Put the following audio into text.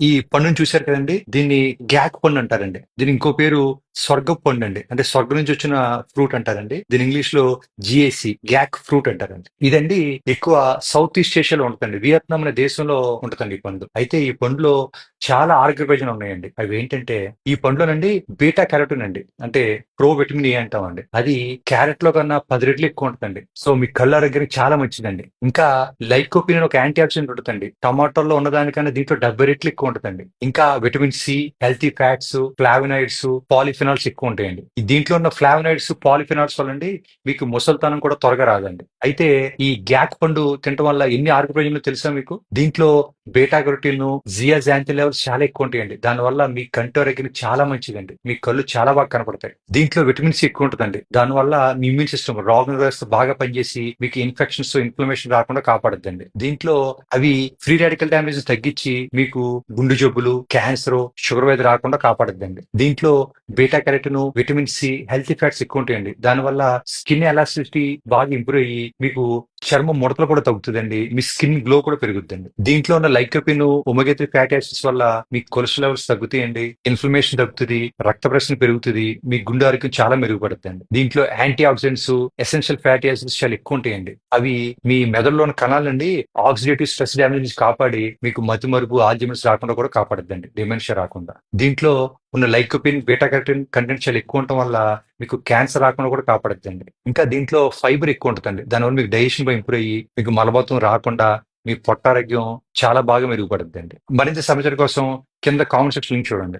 ఈ పండుని చూశారు కదండి? దీన్ని గ్యాక్ పండు అంటారండి. దీని ఇంకో పేరు స్వర్గ పండు అండి. అంటే స్వర్గం నుంచి వచ్చిన ఫ్రూట్ అంటారండి. దీని ఇంగ్లీష్లో జిఏసి గ్యాక్ ఫ్రూట్ అంటారండి. ఇదండి ఎక్కువ సౌత్ ఈస్ట్ ఏషియాలో ఉంటుందండి. వియత్నాం అనే దేశంలో ఉంటుందండి ఈ పండు. అయితే ఈ పండులో చాలా ఆరోగ్య ప్రయోజనాలు ఉన్నాయండి. అవి ఏంటంటే ఈ పండులోనండి బీటా క్యారోటిన్ అండి. అంటే ప్రో విటమిన్ ఏ అంటామండి. అది క్యారెట్లో కన్నా పది రెట్లు ఎక్కువ ఉంటుందండి. సో మీ కళ్ళ ఆరోగ్యానికి చాలా మంచిదండి. ఇంకా లైకోపిన్ ఒక యాంటీ ఆక్సిడెంట్ ఉంటుందండి. టమాటోలో ఉన్నదానికన్నా దీంట్లో డెబ్బై రెట్లు ఎక్కువ ఉంటుందండి ఇంకా vitamin C healthy fats flavonoids polyphenols ఎక్కువ ఉంటాయండి దీంట్లో ఉన్న ఫ్లావినాయిడ్స్ పాలిఫినాల్స్ వల్ల మీకు ముసల్తనం కూడా త్వరగా రాదండి. అయితే ఈ గ్యాక్ పండు తినడం వల్ల ఎన్ని ఆరోగ్య ప్రయోజనాలు తెలుసా మీకు? దీంట్లో బేటా జియా జాంతి లెవెల్స్ చాలా ఎక్కువ ఉంటాయండి దానివల్ల మీ కంటి ఆరోగ్యం చాలా మంచిదండి. మీ కళ్ళు చాలా బాగా కనపడతాయి. దీంట్లో విటమిన్ సి ఎక్కువ ఉంటుందండి దానివల్ల మీ ఇమ్యూన్ సిస్టమ్ రోగ వ్యవస్థ బాగా పనిచేసి మీకు ఇన్ఫెక్షన్స్ ఇన్ఫ్లమేషన్ రాకుండా కాపాడుద్దండి. దీంట్లో అవి ఫ్రీ రాడికల్ డామేజ్ తగ్గించి మీకు గుండె జబ్బులు క్యాన్సర్ షుగర్ వ్యాధి రాకుండా కాపాడుద్దండి. దీంట్లో beta carotene vitamin C healthy fats ఎక్కువ ఉంటాయండి దానివల్ల స్కిన్ ఎలాస్టిసిటీ బాగా ఇంప్రూవ్ అయ్యి మీకు చర్మం ముడతలు కూడా తగ్గుతుందండి. మీ స్కిన్ గ్లో కూడా పెరుగుతుందండి. దీంట్లో ఉన్న లైకోపిన్ ఉమగేత్రి ఫ్యాటీ యాసిడ్స్ వల్ల మీ కొలెస్ట్రాల్ లెవెల్స్ తగ్గుతాయండి. ఇన్ఫ్లమేషన్ తగ్గుతుంది రక్త ప్రశ్న పెరుగుతుంది మీ గుండె ఆరోగ్యం చాలా మెరుగుపడుతుంది దీంట్లో anti oxidants essential fatty acids చాలా ఎక్కువ ఉంటాయండి అవి మీ మెదడులోని కణాలండి ఆక్సిడేటివ్ స్ట్రెస్ డామేజ్ నుంచి కాపాడి మీకు మతిమరుపు ఆల్జిమెంట్స్ రాకుండా కూడా కాపాడుద్దండి. డిమెన్షియా రాకుండా. దీంట్లో ఉన్న లైకోపిన్ బీటా కెరటిన్ కంటెంట్ చాలా ఎక్కువ ఉండటం వల్ల మీకు క్యాన్సర్ రాకుండా కూడా కాపాడద్దండి. ఇంకా దీంట్లో ఫైబర్ ఎక్కువ ఉంటుందండి. దానివల్ల మీకు డైజెషన్ ఇంప్రూవ్ అయ్యి మీకు మలబద్ధం రాకుండా మీ పొట్టారోగ్యం చాలా బాగా మెరుగుపడుద్దండి. మరింత సమాచారం కోసం కింద కామెంట్ సెక్షన్ లింక్ చూడండి.